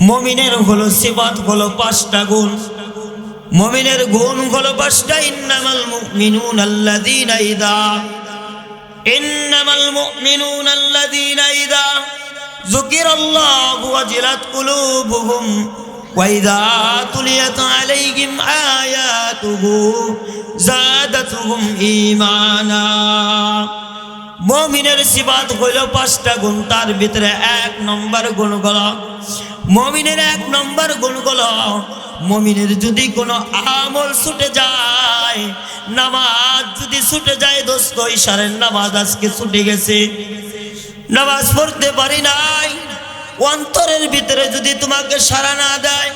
মমিনের হলো সিবাত হলো পাঁচটা গুণ মমিনের গুণ হলো পাঁচটা ইন্নামাল মুমিনুন আল্লাযীনা ইযা ইন্নামাল মুমিনুন আল্লাযীনা ইযা যুকিরাল্লাহু ওয়াজিলাত কুলুবুহুম وإذا تليت عليهم آياته زادتهم إيمانا মমিনের সিবাত হইল পাঁচটা গুণ তার ভিতরে এক নম্বর গুণ গল মমিনের এক নম্বর গুণ মমিনের যদি কোনো আমল ছুটে যায়, নামাজ যদি ছুটে যায়, দোস্ত ইশারের নামাজ আজকে ছুটে গেছে। নামাজ পড়তে পারি নাই, অন্তরের ভিতরে যদি তোমাকে সারা না দেয়,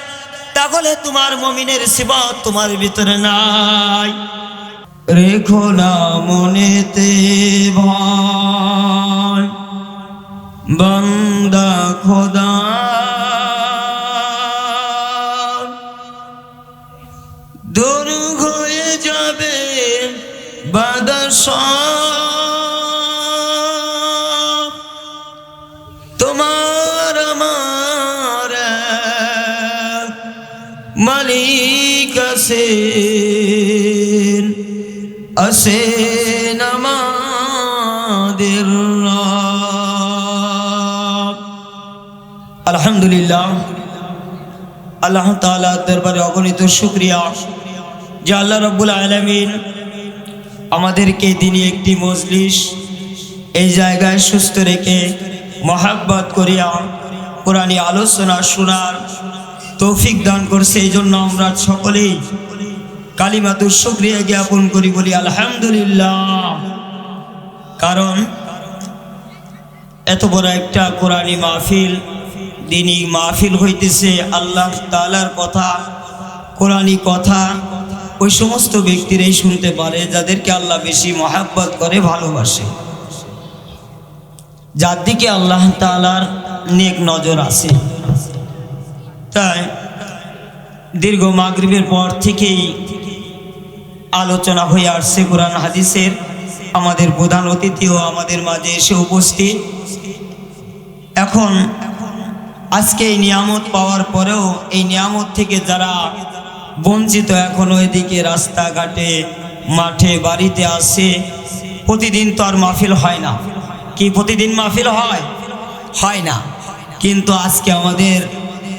তাহলে তোমার মমিনের সিবাত তোমার ভিতরে নাই। রেখো না মনেতে ভয়, বন্দা খোদা। তোমার আমার মালিক আছেন আসেন আমাদের। আলহামদুলিল্লাহ, আল্লাহ তাআলা দরবারে অগণিত শুক্রিয়া যে আল্লাহ রব্বুল আলমিন আমাদেরকে দিনই একটি মজলিস, এই জায়গায় সুস্থ রেখে মহাব্বত করিয়া কোরআনী আলোচনা শোনার তৌফিক দান করছে। এই জন্য আমরা সকলেই কালিমাতুর শুক্রিয়া জ্ঞাপন করি বলি, আলহামদুলিল্লাহ। কারণ এত বড় একটা কোরআনী মাহফিল, দিনই মাহফিল হইতেছে, আল্লাহ তালার কথা, কোরআনী কথা ওই সমস্ত ব্যক্তিরাই শুনতে পারে, যাদেরকে আল্লাহ বেশি মহাব্বত করে, ভালোবাসে। যার দিকে আল্লাহ তালার নেক নজর আছে। তাই দীর্ঘ মাগরিবের পর থেকেই আলোচনা হয়ে আসছে কোরআন হাদিসের। আমাদের প্রধান অতিথিও আমাদের মাঝে এসে উপস্থিত। এখন আজকে এই নিয়ামত পাওয়ার পরেও এই নিয়ামত থেকে যারা বঞ্চিত এখন ওইদিকে রাস্তাঘাটে, মাঠে, বাড়িতে আসে প্রতিদিন তো আর মাহফিল হয় না। কি প্রতিদিন মাহফিল হয়? হয় না। কিন্তু আজকে আমাদের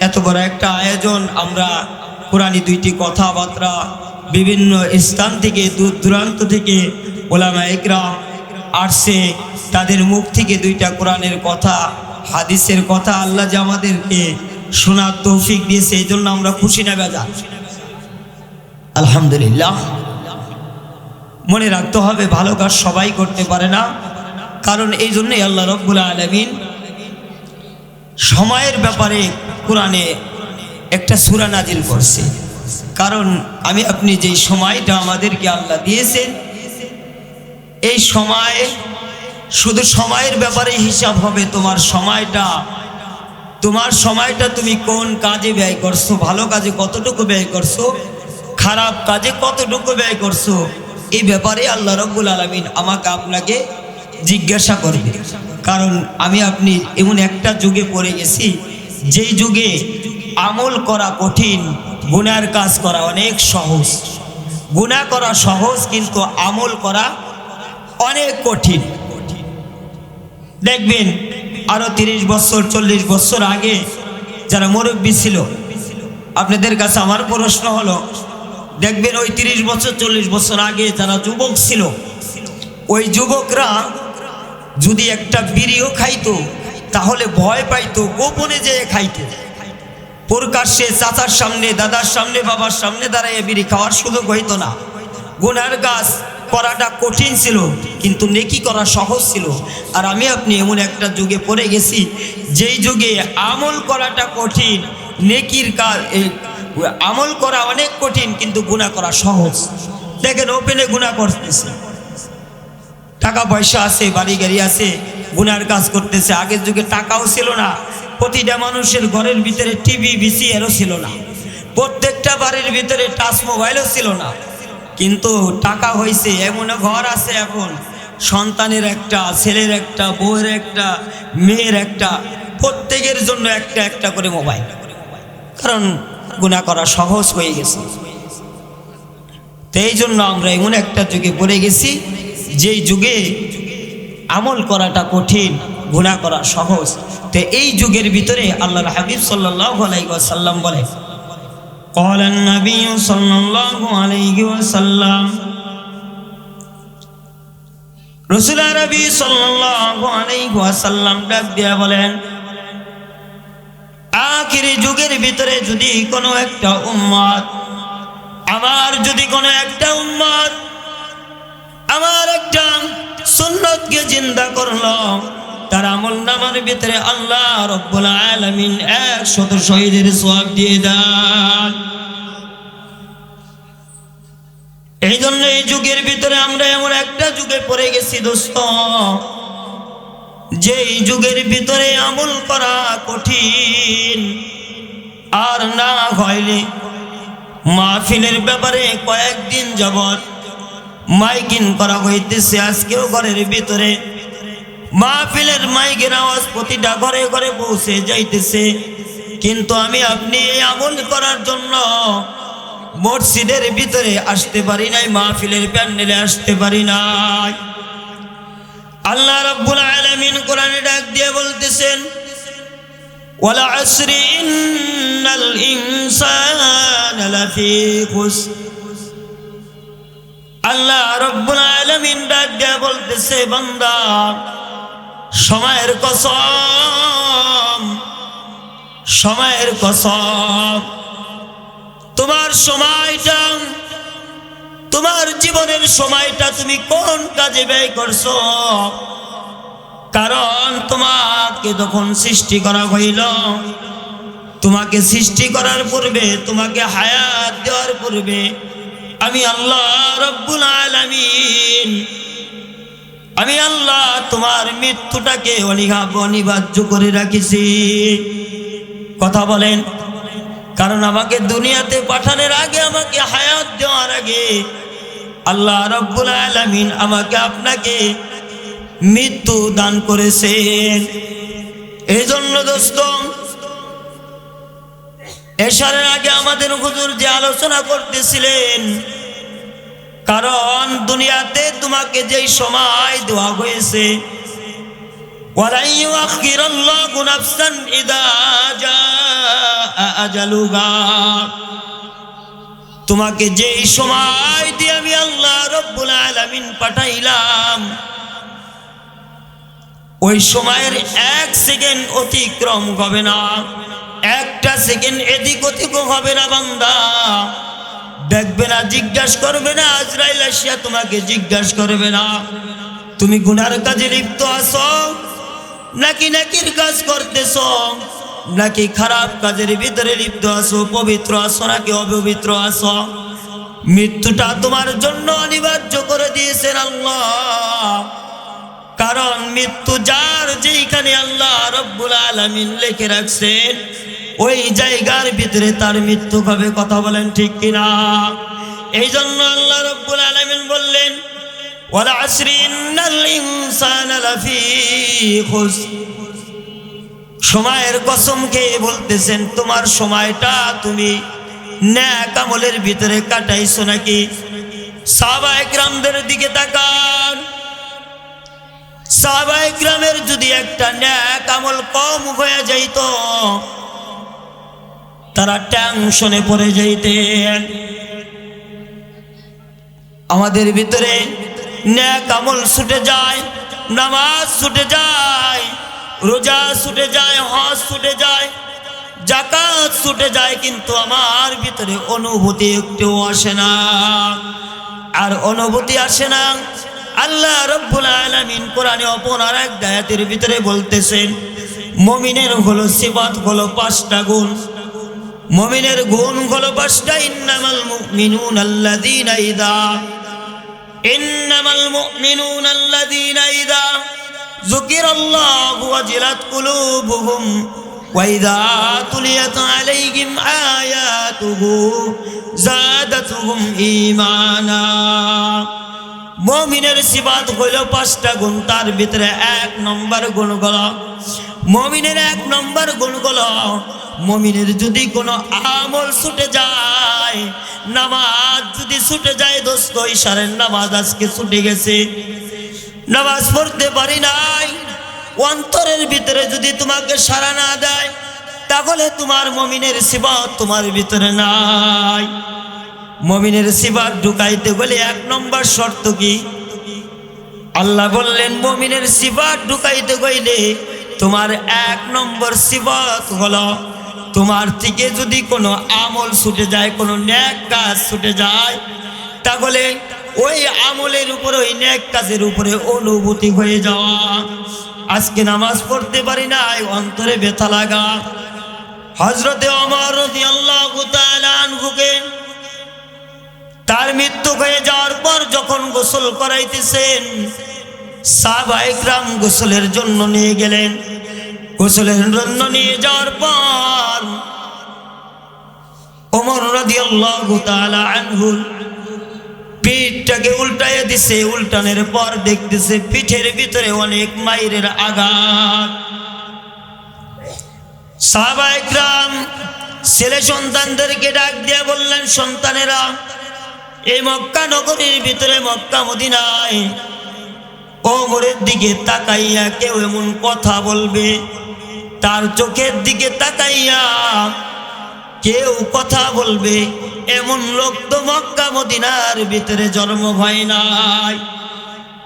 এত বড় একটা আয়োজন, আমরা কোরআনী দুইটি কথাবার্তা বিভিন্ন স্থান থেকে, দূর দূরান্ত থেকে ওলামা একরাম আসছে। তাদের মুখ থেকে দুইটা কোরআনের কথা, হাদিসের কথা আল্লাহ যে আমাদেরকে শোনার তৌফিক দিয়েছে, এই জন্য আমরা খুশি না বেজা আলহামদুলিল্লাহ। মনে রাখতে হবে, ভালো কাজ সবাই করতে পারে না। কারণ এই জন্যই আল্লাহ রব্বুল আলমিন সময়ের ব্যাপারে কোরআনে একটা সুরা নাজিল করছে। কারণ আমি, আপনি যে সময়টা আমাদেরকে আল্লাহ দিয়েছেন, এই সময় শুধু সময়ের ব্যাপারে হিসাব হবে, তোমার সময়টা তোমার সময়টা তুমি কোন কাজে ব্যয় করছ, ভালো কাজে কতটুকু ব্যয় করছ খারাপ কাজে কতটুকু ব্যয় করছ? এই ব্যাপারে আল্লাহ রব্বুল আলমিন আমাকে আপনাকে জিজ্ঞাসা করবে। কারণ আমি আপনি এমন একটা যুগে পড়ে গেছি, যেই যুগে আমল করা কঠিন, গুনার কাজ করা অনেক সহজ। গুণা করা সহজ, কিন্তু আমল করা অনেক কঠিন। দেখবেন, আরও তিরিশ বছর, চল্লিশ বছর আগে যারা মুরব্বী ছিল, আপনাদের কাছে আমার প্রশ্ন হলো দেখবেন ওই তিরিশ বছর, চল্লিশ বছর আগে যারা যুবক ছিল, ওই যুবকরা যদি একটা বিড়িও খাইতো, তাহলে ভয় পাইতো, গোপনে যেয়ে খাইতো। প্রকাশ্যে চাচার সামনে, দাদার সামনে, বাবার সামনে দাঁড়াইয়ে বিড়ি খাওয়ার সুযোগ হইতো না। গুনার গাছ করাটা কঠিন ছিল, কিন্তু নেকি করা সহজ ছিল। আর আমি আপনি এমন একটা যুগে পড়ে গেছি, যেই যুগে আমল করাটা কঠিন, নেকির কাজ আমল করা অনেক কঠিন, কিন্তু গুণা করা সহজ। দেখেন, ওপেনে গুণা করতেছে। টাকা পয়সা আছে বাড়ি গাড়ি আছে, গুনার কাজ করতেছে। আগের যুগে টাকাও ছিল না। প্রতিটা মানুষের ঘরের ভিতরে টিভি বিসিআরও ছিল না। প্রত্যেকটা বাড়ির ভিতরে টাচ মোবাইলও ছিল না। কিন্তু টাকা হয়েছে এমন ঘর আছে এখন। সন্তানের একটা, ছেলের একটা, বউয়ের একটা, মেয়ের একটা, প্রত্যেকের জন্য একটা একটা করে মোবাইল কারণ গুণা করা সহজ হয়ে গেছে তো এই জন্য আমরা এমন একটা যুগে পড়ে গেছি যেই যুগে আমল করাটা কঠিন গুণা করা সহজ তো এই যুগের ভিতরে আল্লাহর হাবিব সাল্লাল্লাহু আলাইহি ওয়াসাল্লাম বলে قال النبي صلى الله عليه وسلم রসুল আরবি সাল্লাল্লাহু আলাইহি ওয়াসাল্লাম ডাক দিয়া বলেন আখিরি যুগের ভিতরে যদি কোনো একটা উম্মত, আমার যদি কোনো একটা উম্মত, আমার একটা সুন্নতকে জিন্দা করল, তার আমল নামার ভিতরে আল্লাহ রব্বুল আলামিন এক শত শহীদের সওয়াব দিয়ে দেন। এই জন্য এই যুগের ভিতরে আমরা এমন একটা যুগে পড়ে গেছি দোস্ত যে এই যুগের ভিতরে আমল করা কঠিন, আর না হইলে মাহফিলের ব্যাপারে কয়েকদিন যাবৎ মাইকিং করা হইতেছে আজকেও ঘরের ভিতরে। মাহফিলের মাইকের আওয়াজ প্রতিটা ঘরে ঘরে পৌঁছে যাইতেছে। কিন্তু আমি আপনি এই আমল করার জন্য মসজিদের ভিতরে আসতে পারি নাই, মাহফিলের প্যান্ডেলে আসতে পারি নাই। আল্লাহ রাব্বুল আলামিন কোরআনে ডাক দিয়ে বলতেছেন, ওয়ালা আসরি ইন্নাল ইনসানা লাফি খুসর। আল্লাহ রব্বুল আলামিন ডাক দিয়ে বলতেছে, বান্দা, সময়ের কসম সময়ের কসম। তোমার সময়টা তোমার জীবনের সময়টা তুমি কোন কাজে ব্যয় করছ? কারণ তোমাকে যখন সৃষ্টি করা হইল, তোমাকে সৃষ্টি করার পূর্বে, তোমাকে হায়াত দেওয়ার পূর্বে, আমি আল্লাহ রব্বুল আলামিন, আমি আল্লাহ তোমার মৃত্যুটাকে অনিঘাব অনিবার্য করে রাখিছি। কথা বলেন, কারণ আমাকে দুনিয়াতে পাঠানোর আগে, আমাকে হায়াত দেওয়ার আগে আল্লাহ রব্বুল আলামিন আমাকে আপনাকে মৃত্যু দান করেছেন। এই জন্য দোস্ত এসারের আগে আমাদের হুজুর যে আলোচনা করতেছিলেন, কারণ দুনিয়াতে তোমাকে যেই সময় দেওয়া হয়েছে, ওয়ালাই তোমাকে যেই সময় দিয়ে আমি আল্লাহ রব্বুল আলামিন পাঠাইলাম, ওই সময়ের এক সেকেন্ড অতিক্রম হবে না, একটা সেকেন্ড এদিক ওদিক হবে না বান্দা। দেখবে না, জিজ্ঞাসা করবে না, আজরাইল আসিয়া তোমাকে জিজ্ঞাসা করবে না। তুমি গুনার কাজে লিপ্ত আছো, নাকি নাকির কাজ করতেছ? নাকি খারাপ কাজের ভিতরে লিপ্ত আসো পবিত্র আছো নাকি অপবিত্র আছো? মৃত্যুটা তোমার জন্য অনিবার্য করে দিয়েছেন আল্লাহ। কারণ মৃত্যু যার যেইখানে আল্লাহ রব্বুল আলামিন লিখে রাখছেন, ওই জায়গার ভিতরে তার মৃত্যু হবে, কথা বলেন ঠিক কিনা? এই জন্য আল্লাহ রব্বুল আলামিন বললেন, ওয়ালা আসরি সময়ের কসম খেয়ে বলতেছেন, তোমার সময়টা তুমি ন্যাক আমলের ভিতরে কাটাইছো নাকি? সাহাবা একরামদের দিকে তাকান। সাহাবা একরামের যদি একটা ন্যাক আমল কম হয়ে যাইত, তারা টেনশনে পড়ে যাইতেন। আমাদের ভিতরে ন্যাক আমল ছুটে যায়, নামাজ ছুটে যায়। রোজা ছুটে যায়, হজ ছুটে যায় জাকাত ছুটে যায়, কিন্তু আমার ভিতরে অনুভূতি একটু আসে না। আর অনুভূতি আসে না। আল্লাহ রব্বুল আলামিন কোরআনে অপর আর এক দায়াতের ভিতরে বলতেছেন, মমিনের হলো সিবাত হলো পাঁচটা গুণ। মমিনের গুণ হলো পাঁচটা, ইন্নামাল মুমিনুন আল্লাযীনা ইযা ইন্নামাল মুমিনুন আল্লাযীনা ইযা যুকিরাল্লাহু ওয়াজিলাত কুলুবুহুম وإذا تليت عليهم آياته زادتهم إيمانا মমিনের সিবাত হইল পাঁচটা গুণ তার ভিতরে এক নম্বর গুণ গল মমিনের এক নম্বর গুণগুলো মমিনের যদি কোনো আমল ছুটে যায় নামাজ যদি ছুটে যায় দোস্ত ইশারের নামাজ আজকে ছুটে গেছে নামাজ পড়তে পারি নাই। অন্তরের ভিতরে যদি তোমাকে সারা না দেয়, তাহলে তোমার মমিনের সিবাত তোমার ভিতরে নাই। মমিনের সিবাত ঢুকাইতে গেলে এক নম্বর শর্ত কি? আল্লাহ বললেন, মমিনের সিবাত ঢুকাইতে গইলে তোমার এক নম্বর সিবাত হলো, তোমার থেকে যদি কোনো আমল ছুটে যায়, কোনো ন্যাক কাজ ছুটে যায়, তাহলে ওই আমলের উপরে, ওই ন্যাক কাজের উপরে অনুভূতি হয়ে যাওয়া। আজকে নামাজ পড়তে পারি না অন্তরে ব্যথা লাগা। হজরতে অমর আনহুকে তার মৃত্যু হয়ে যাওয়ার পর যখন গোসল করাইতেছেন, সাহাবা ইকরাম গোসলের জন্য নিয়ে গেলেন। গোসলের জন্য নিয়ে যাওয়ার পর ওমর রাদিয়াল্লাহু তাআলা আনহু পিঠটাকে উল্টাইয়ে দিছে, উল্টানের পর দেখতেছে পিঠের ভিতরে অনেক মাইরের আঘাত। সাহাবা ইকরাম ছেলে সন্তানদেরকে ডাক দিয়ে বললেন, সন্তানেরা, এই মক্কা নগরীর ভিতরে মক্কা মদিনায় ওমরের দিকে তাকাইয়া কেউ এমন কথা বলবে, তার চোখের দিকে তাকাইয়া কেউ কথা বলবে, এমন লোক তো মক্কা, মদিনার ভিতরে জন্ম হয় নাই।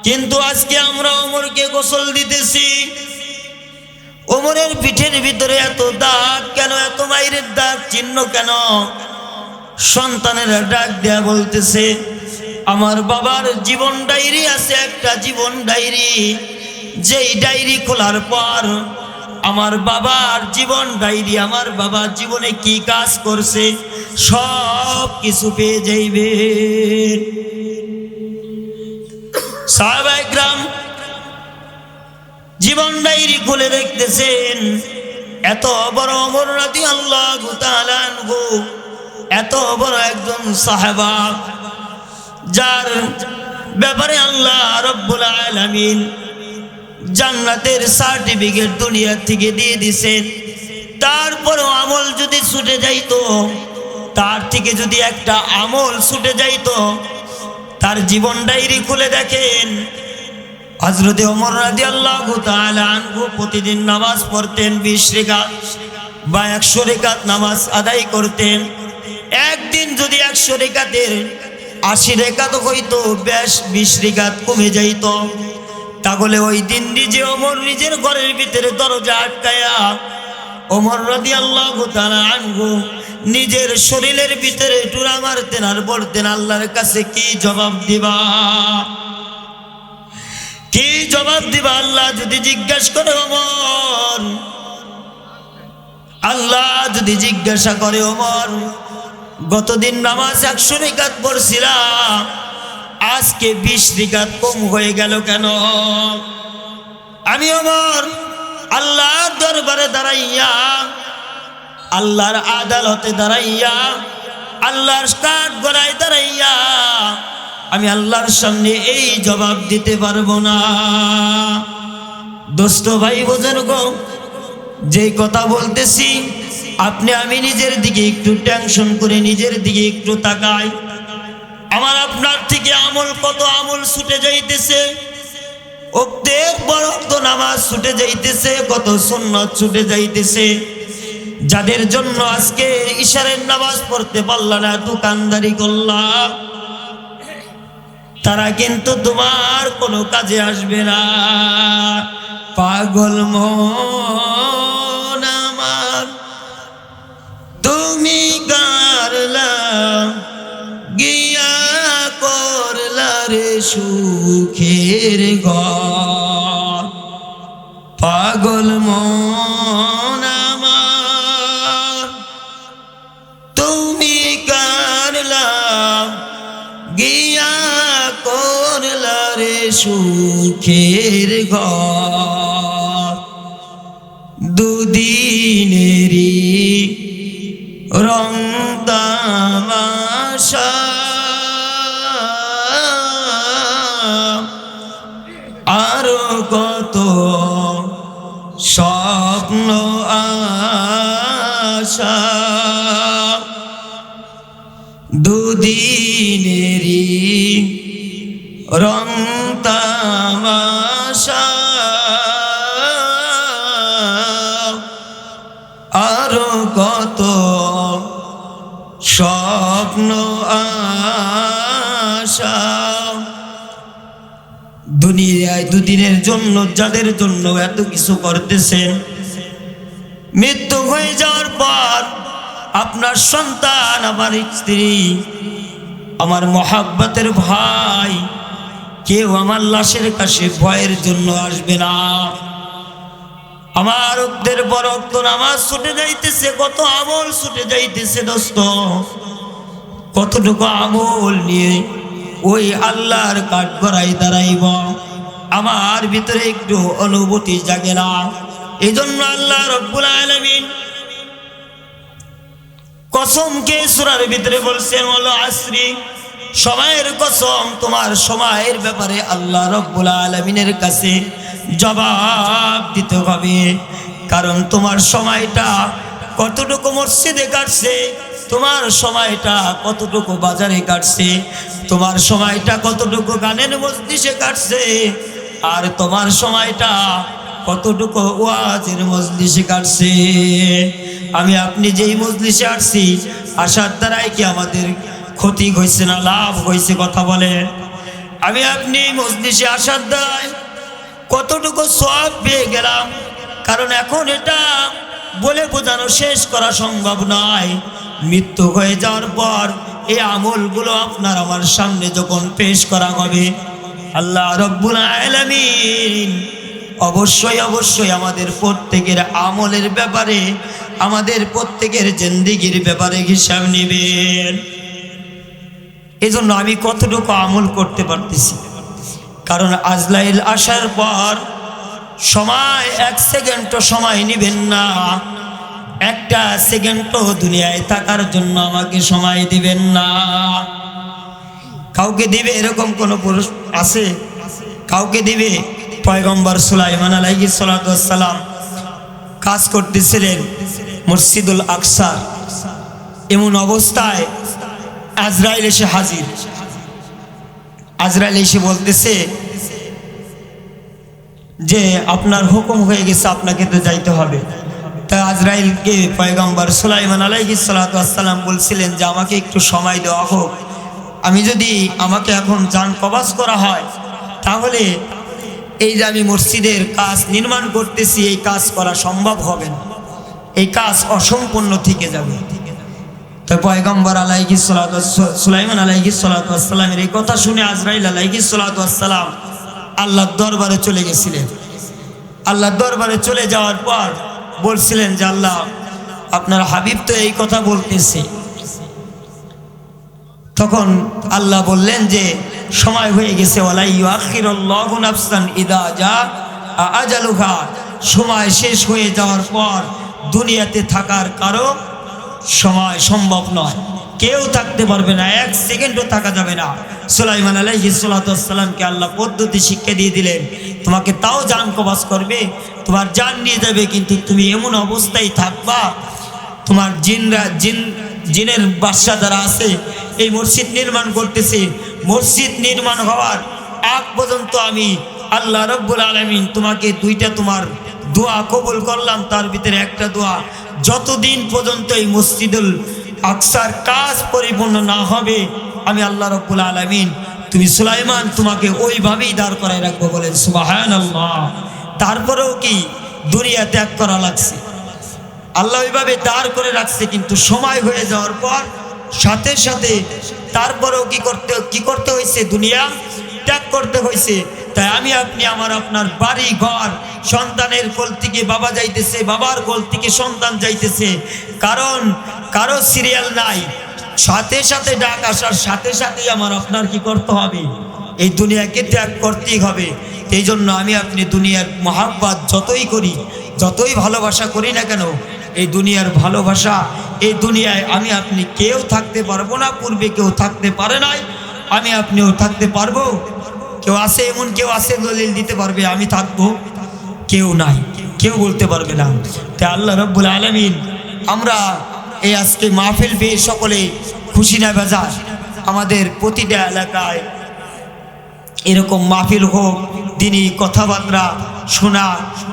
কিন্তু আজকে আমরা ওমরকে গোসল দিতেছি। ওমরের পিঠের ভিতরে এত দাগ কেন, এত মাইরের দাগ, চিহ্ন কেন? সন্তানেরা ডাক দেয়া বলতেছে, আমার বাবার জীবন ডায়েরি আছে, একটা জীবন ডায়েরি। যেই ডায়েরি খোলার পর আমার বাবার জীবন ডায়েরি, আমার বাবার জীবনে কি কাজ করছে, সব কিছু পেয়ে যাইবে। সাহাবাইকরাম জীবন ডায়েরি খুলে দেখতেছেন, এত বড় অমর রাতি আল্লাহ এত বড় একজন সাহেবা, যার ব্যাপারে আল্লাহ রব্বুল আলামিন জান্নাতের সার্টিফিকেট দুনিয়া থেকে দিয়ে দিছেন। তারপরও আমল যদি ছুটে যাইতো, তার থেকে যদি একটা আমল ছুটে যাইতো, তার জীবন ডায়েরি খুলে দেখেন। হজরতে ওমর রাজি আল্লাহ আনহু প্রতিদিন নামাজ পড়তেন বিশ রেখাত বা একশো রেখাত নামাজ আদায় করতেন। একদিন যদি একশো রেখাতের আশি রেখাত হইতো বেশ বিশ রেখাত কমে যাইত। তাহলে ওই দিন নিজে ওমর নিজের ঘরের ভিতরে দরজা আটকায়া ওমর রাজি আল্লাহ আনহু নিজের শরীরের ভিতরে টুরা মারতেন আর বলতেন, আল্লাহর কাছে কি জবাব দিবা? কি জবাব দিবা? আল্লাহ যদি জিজ্ঞাসা করে ওমর, আল্লাহ যদি জিজ্ঞাসা করে ওমর, গতদিন নামাজ একশো রেখাত পড়ছিলাম আজকে বিশ রেখাত কম হয়ে গেল কেন? আমি আমার আল্লাহর দরবারে দাঁড়াইয়া, আল্লাহর আদালতে দাঁড়াইয়া, আল্লাহর কাঠ গড়ায় দাঁড়াইয়া, আমি আল্লাহর সামনে এই জবাব দিতে পারব না। দোস্ত ভাই বোঝেন গো যে কথা বলতেছি, আপনি আমি নিজের দিকে একটু টেনশন করে নিজের দিকে একটু তাকাই। আমার আপনার থেকে আমল কত আমল ছুটে যাইতেছে? অক্তের বড় নামাজ ছুটে যাইতেছে, কত সুন্নত ছুটে যাইতেছে। যাদের জন্য আজকে ইশারের নামাজ পড়তে পারল না, দোকানদারি করলাম তারা কিন্তু তোমার কোনো কাজে আসবে না। পাগল মন আমার। তুমি সুখের ঘর। পাগল মন আমার তুমি কারলা গিয়া করলা রে সুখের ঘর। দুদিনেরই রং কত স্বপ্ন আশা। দুদিন দুদিনের জন্য, যাদের জন্য এত কিছু করতেছেন। মৃত্যু হয়ে যাওয়ার পর আপনার সন্তান, আমার স্ত্রী, আমার মহাব্বতের ভাই, কেউ আমার লাশের কাছে ভয়ের জন্য আসবে না। আমার রক্তের পর রক্ত নামাজ ছুটে যাইতেছে, কত আমল ছুটে যাইতেছে দোস্ত। কতটুকু আমল নিয়ে ওই আল্লাহর কাঠ গড়াই দাঁড়াইব। আমার ভিতরে একটু অনুভূতি জাগে না। এই জন্য আল্লাহ রব্বুল আলমিন কসমকে সুরার ভিতরে বলছেন হলো আশ্রী সময়ের কসম, তোমার সময়ের ব্যাপারে আল্লাহ রব্বুল আলমিনের কাছে জবাব দিতে হবে। কারণ তোমার সময়টা কতটুকু মসজিদে কাটছে, তোমার সময়টা কতটুকু বাজারে কাটছে, তোমার সময়টা কতটুকু গানের মজলিসে কাটছে আর তোমার সময়টা কতটুকু ওয়াজের মজলিসে কাটছে? আমি আপনি যেই মজলিসে আসছি, আসার দ্বারাই কি আমাদের ক্ষতি হয়েছে না লাভ হয়েছে কথা বলে? আমি আপনি মজলিসে আসার দ্বারাই কতটুকু সব পেয়ে গেলাম? কারণ এখন এটা বলে বোঝানো শেষ করা সম্ভব নয়। মৃত্যু হয়ে যাওয়ার পর এই আমলগুলো আপনার আমার সামনে যখন পেশ করা হবে আল্লাহ রব্বুল আলামিন অবশ্যই অবশ্যই আমাদের প্রত্যেকের আমলের ব্যাপারে, আমাদের প্রত্যেকের জেন্দিগির ব্যাপারে হিসাব নেবেন। এজন্য আমি কতটুকু আমল করতে পারতেছি? কারণ আজলাইল আসার পর সময়, এক সেকেন্ডও সময় নেবেন না। একটা সেকেন্ডও দুনিয়ায় থাকার জন্য আমাকে সময় দিবেন না। কাউকে দিবে এরকম কোনো পুরুষ আছে? কাউকে দিবে? পয়গম্বর সুলাইমান আলাইহি সালাম কাজ করতেছিলেন মসজিদুল আকসার এমন অবস্থায় আজরাইল এসে হাজির। আজরাইল এসে বলতেছে যে, আপনার হুকুম হয়ে গেছে, আপনাকে তো যাইতে হবে। তাই আজরাইলকে পয়গম্বর সুলাইমান আলাইহি সালাম বলছিলেন যে, আমাকে একটু সময় দেওয়া হোক। আমি যদি আমাকে এখন যান কবাস করা হয়, তাহলে এই যে আমি মসজিদের কাজ নির্মাণ করতেছি, এই কাজ করা সম্ভব হবে না। এই কাজ অসম্পূর্ণ থেকে যাবে। তো পয়গম্বর আলাইহি সুলাইমান আলাইহি সালামের এই কথা শুনে আজরাইল আলাইহি সালাম আল্লাহর দরবারে চলে গেছিলেন। আল্লাহর দরবারে চলে যাওয়ার পর বলছিলেন যে, আল্লাহ, আপনার হাবিব তো এই কথা বলতেছে। তখন আল্লাহ বললেন যে, সময় হয়ে গেছে আজালুহা। সময় শেষ হয়ে যাওয়ার পর দুনিয়াতে থাকার কারও সময় সম্ভব নয়। কেউ থাকতে পারবে না, এক সেকেন্ডও থাকা যাবে না। সুলাইমান আলাইহিসালামকে আল্লাহ পদ্ধতি শিক্ষা দিয়ে দিলেন, তোমাকে তাও জান কবাস করবে, তোমার জান নিয়ে যাবে, কিন্তু তুমি এমন অবস্থায় থাকবা, তোমার জিনরা, জিন, জিনের বাদশা যারা আছে এই মসজিদ নির্মাণ করতেছে। মসজিদ নির্মাণ হওয়ার আগ পর্যন্ত আমি আল্লাহ রব্বুল আলমিন তোমাকে দুইটা তোমার দোয়া কবুল করলাম, তার ভিতরে একটা দোয়া, যতদিন পর্যন্ত এই মসজিদুল আকসার কাজ পরিপূর্ণ না হবে, আমি আল্লাহ রব্বুল আলমিন তুমি সুলাইমান তোমাকে ওইভাবেই দাঁড় করায় রাখব বলেন সুবাহান আল্লাহ তারপরেও কি দুনিয়া ত্যাগ করা লাগছে? আল্লাহ ওইভাবে দাঁড় করে রাখছে, কিন্তু সময় হয়ে যাওয়ার পর সাথে সাথে তারপরেও কি করতে কি করতে হয়েছে দুনিয়া? ত্যাগ করতে হয়েছে তাই আমি আপনি আমার আপনার বাড়ি ঘর সন্তানের কোল থেকে বাবা যাইতেছে, বাবার কোল থেকে সন্তান যাইতেছে। কারণ কারও সিরিয়াল নাই। সাথে সাথে ডাক আসার সাথে সাথেই আমার আপনার কি করতে হবে? এই দুনিয়াকে ত্যাগ করতেই হবে। এই জন্য আমি আপনি দুনিয়ার মহাব্বাত যতই করি, যতই ভালোবাসা করি না কেন এই দুনিয়ার ভালোবাসা, এই দুনিয়ায় আমি আপনি কেউ থাকতে পারব না, পূর্বে কেউ থাকতে পারে নাই, আমি আপনিও থাকতে পারব। কেউ আছে এমন, কেউ আছে দলিল দিতে পারবে, আমি থাকব। কেউ নাই, কেউ বলতে পারবে না। তাই আল্লাহ রব্বুল আলমিন, আমরা এই আজকে মাহফিল পেয়ে সকলে খুশি না বাজার, আমাদের প্রতিটা এলাকায় এরকম মাহফিল হোক, দিনই কথাবার্তা শোনা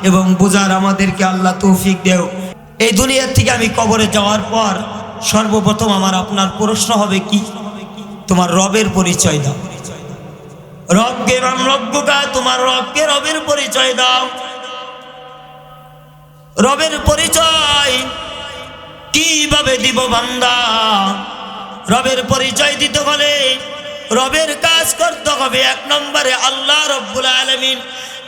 এবং বোঝার আমাদেরকে আল্লাহ তৌফিক দেও। এই দুনিয়ার থেকে আমি কবরে যাওয়ার পর সর্বপ্রথম আমার আপনার প্রশ্ন হবে কি? তোমার রবের পরিচয় দাও। রবকে রাম রব্বকা, তোমার রবকে রবের পরিচয় দাও। রবের পরিচয় কীভাবে দিব বান্দা? রবের পরিচয় দিতে হলে রবের কাজ করতে হবে। এক নম্বরে আল্লাহ রব্বুল আলমিন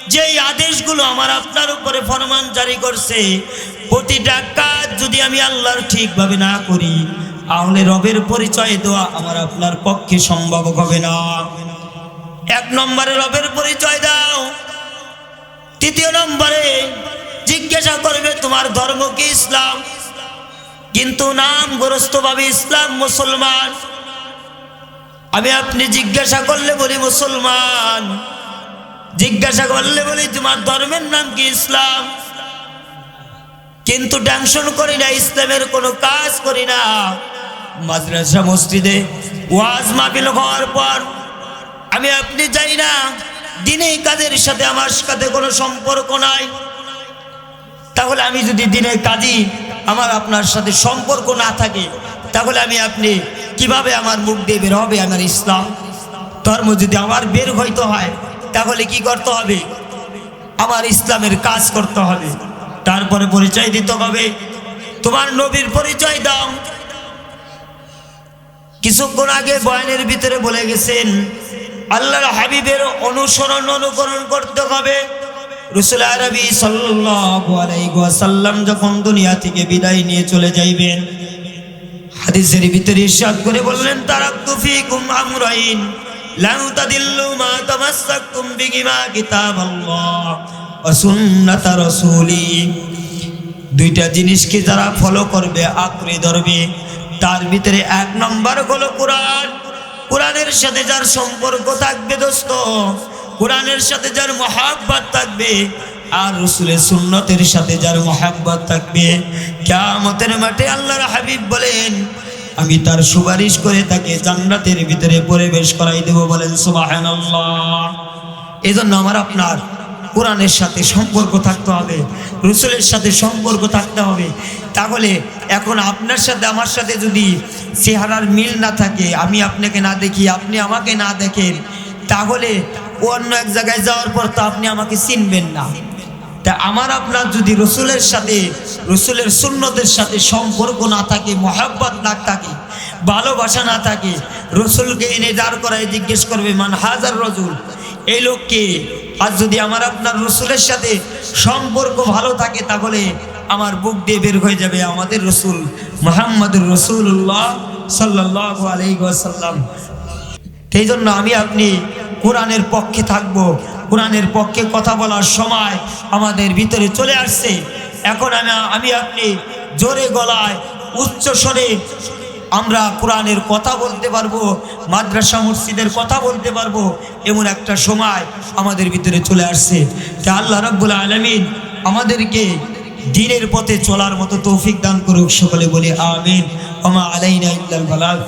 যেই আদেশগুলো আমার আপনার উপরে ফরমান জারি করছে, প্রতিটা কাজ যদি আমি আল্লাহর ঠিকভাবে না করি, তাহলে রবের পরিচয় দেওয়া আমার আপনার পক্ষে সম্ভব হবে না। এক নম্বরে রবের পরিচয় দাও। তৃতীয় নম্বরে জিজ্ঞাসা করবে, তোমার ধর্ম কি ইসলাম? কিন্তু নাম গ্রস্তভাবে ইসলাম মুসলমান। আমি আপনি জিজ্ঞাসা করলে বলি, মুসলমান। জিজ্ঞাসা করলে বলি, তোমার ধর্মের নাম কি ইসলাম? কিন্তু টেনশন করি না, ইসলামের কোনো কাজ করি না। মাদ্রাসা, মসজিদে ওয়াজ মাহফিল হওয়ার পর আমি আপনি যাই না, দিনে কাজের সাথে আমার সাথে কোনো সম্পর্ক নাই। তাহলে আমি যদি দিনের কাজই আমার আপনার সাথে সম্পর্ক না থাকে, তাহলে আমি আপনি কীভাবে আমার মুখ দিয়ে বের হবে আমার ইসলাম? ধর্ম যদি আমার বের হইতে হয় তাহলে কি করতে হবে? আমার ইসলামের কাজ করতে হবে। তারপরে পরিচয় দিতে হবে। তোমার নবীর পরিচয় দাও। কিছুক্ষণ আগে বয়ানের ভিতরে বলে গেছেন, আল্লাহর হাবিবের অনুসরণ অনুকরণ করতে হবে। রসুল আরবি সাল্লাম যখন দুনিয়া থেকে বিদায় নিয়ে চলে যাইবেন, হাদিসের ভিতরে ইরশাদ করে বললেন তারাক্তু ফীকুম আমরাইন। দুইটা জিনিসকে যারা ফলো করবে, আঁকড়ে ধরবে, তার ভিতরে এক নম্বর হলো কোরআন। কোরআনের সাথে যার সম্পর্ক থাকবে দোস্ত, কোরআনের সাথে যার মহাব্বত থাকবে, আর রসুলের সুন্নতের সাথে যার মহাব্বত থাকবে। কেয়ামতের মাঠে আল্লাহর হাবিব বলেন আমি তার সুপারিশ করে তাকে জান্নাতের ভিতরে প্রবেশ করাই দেব বলেন, সুবহানাল্লাহ। এই জন্য আমার আপনার কোরআনের সাথে সম্পর্ক থাকতে হবে, রসুলের সাথে সম্পর্ক থাকতে হবে। তাহলে এখন আপনার সাথে, আমার সাথে যদি চেহারার মিল না থাকে, আমি আপনাকে না দেখি, আপনি আমাকে না দেখেন, তাহলে অন্য এক জায়গায় যাওয়ার পর তো আপনি আমাকে চিনবেন না। তা আমার আপনার যদি রসুলের সাথে, রসুলের সুন্নতের সাথে সম্পর্ক না থাকে, মহাব্বত না থাকে, ভালোবাসা না থাকে, রসুলকে এনে দাঁড় করায় জিজ্ঞেস করবে, মান হাজার রজুল? এই লোককে আর যদি আমার আপনার রসুলের সাথে সম্পর্ক ভালো থাকে, তাহলে আমার বুক দিয়ে বের হয়ে যাবে, আমাদের রসুল মোহাম্মদুর রসুল্লাহ সাল্লাহ আলাইসাল্লাম সেই জন্য আমি আপনি কোরআনের পক্ষে থাকব। কোরআনের পক্ষে কথা বলার সময় আমাদের ভিতরে চলে আসছে। এখন আমি আমি আপনি জোরে গলায় উচ্চ স্বরে আমরা কোরআনের কথা বলতে পারব, মাদ্রাসা মসজিদের কথা বলতে পারব, এমন একটা সময় আমাদের ভিতরে চলে আসছে। তা আল্লাহ রব্বুল আলমিন আমাদেরকে দিনের পথে চলার মতো তৌফিক দান করুক, সকলে বলে আমিন। ওমা আলাইনা ইল্লাল বালাগ।